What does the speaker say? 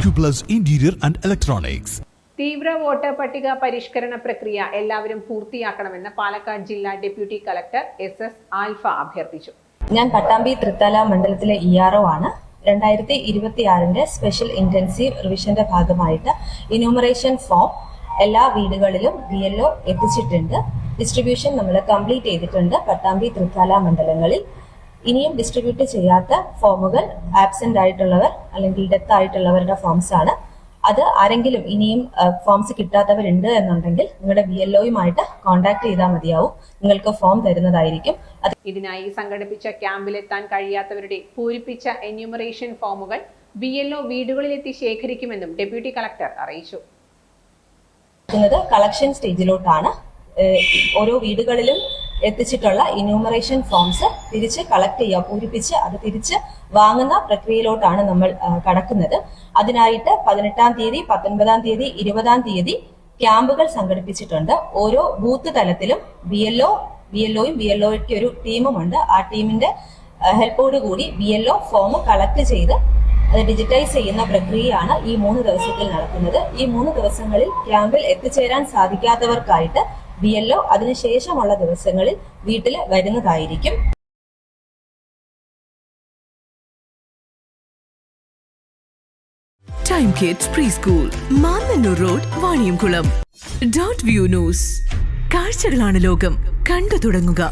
Acuplus interior and Electronics. തീവ്ര voter പട്ടിക പരിഷ്കരണ പ്രക്രിയ എല്ലാവരും പൂർത്തിയാക്കണമെന്ന് പാലക്കാട് ജില്ലാ deputy collector S S Alpha അഭ്യർത്ഥിച്ചു. ഞാൻ പട്ടാമ്പി തൃത്താല മണ്ഡലത്തിലെ ഇ ആർ ഒ ആണ്. രണ്ടായിരത്തി ഇരുപത്തിയാറിന്റെ സ്പെഷ്യൽ ഇന്റൻസീവ് റിവിഷന്റെ ഭാഗമായിട്ട് ഇനൂമറേഷൻ ഫോം എല്ലാ വീടുകളിലും ബി എൽ ഒ എത്തിച്ചിട്ടുണ്ട്. ഡിസ്ട്രിബ്യൂഷൻ നമ്മൾ കംപ്ലീറ്റ് ചെയ്തിട്ടുണ്ട് പട്ടാമ്പി തൃത്താല മണ്ഡലങ്ങളിൽ. ഇനിയും ഡിസ്ട്രിബ്യൂട്ട് ചെയ്യാത്ത ഫോമുകൾ ആബ്സെന്റ് ആയിട്ടുള്ളവർ അല്ലെങ്കിൽ ഡെത്ത് ആയിട്ടുള്ളവരുടെ ഫോംസ് ആണ്. അത് ആരെങ്കിലും ഇനിയും ഫോംസ് കിട്ടാത്തവരുണ്ട് എന്നുണ്ടെങ്കിൽ നിങ്ങളുടെ ബി എൽ ഒയുമായിട്ട് കോൺടാക്ട് ചെയ്താൽ മതിയാവും. നിങ്ങൾക്ക് ഫോം തരുന്നതായിരിക്കും. ഇതിനായി സംഘടിപ്പിച്ച ക്യാമ്പിലെത്താൻ കഴിയാത്തവരുടെ പൂരിപ്പിച്ച എന്യൂമറേഷൻ ഫോമുകൾ ബി എൽ ഒ വീടുകളിലെത്തി ശേഖരിക്കുമെന്നും ഡെപ്യൂട്ടി കളക്ടർ അറിയിച്ചു. കളക്ഷൻ സ്റ്റേജിലോട്ടാണ് ഓരോ വീടുകളിലും എത്തിച്ചിട്ടുള്ള ഇന്യൂമറേഷൻ ഫോംസ് തിരിച്ച് കളക്ട് ചെയ്യുക പൂരിപ്പിച്ച് അത് തിരിച്ച് വാങ്ങുന്ന പ്രക്രിയയിലോട്ടാണ് നമ്മൾ കടക്കുന്നത്. അതിനായിട്ട് പതിനെട്ടാം തീയതി പത്തൊൻപതാം തീയതി ഇരുപതാം തീയതി ക്യാമ്പുകൾ സംഘടിപ്പിച്ചിട്ടുണ്ട്. ഓരോ ബൂത്ത് തലത്തിലും B L O B L ഒയും B L ഒയ്ക്ക് ഒരു ടീമുമുണ്ട് ആ ടീമിന്റെ ഹെൽപ്പോട് കൂടി B L O form collect ചെയ്ത് അത് ഡിജിറ്റൈസ് ചെയ്യുന്ന പ്രക്രിയയാണ് ഈ മൂന്ന് ദിവസത്തിൽ നടക്കുന്നത്. ഈ മൂന്ന് ദിവസങ്ങളിൽ ക്യാമ്പിൽ എത്തിച്ചേരാൻ സാധിക്കാത്തവർക്കായിട്ട് ബി എൽ ഒ അതിനുശേഷമുള്ള ദിവസങ്ങളിൽ വീട്ടിൽ വരുന്നതായിരിക്കും. Time kids preschool Mannanur road Vaniyamkulam dot view news കാഴ്ചകളാണ് ലോകം. കണ്ടു തുടങ്ങുക.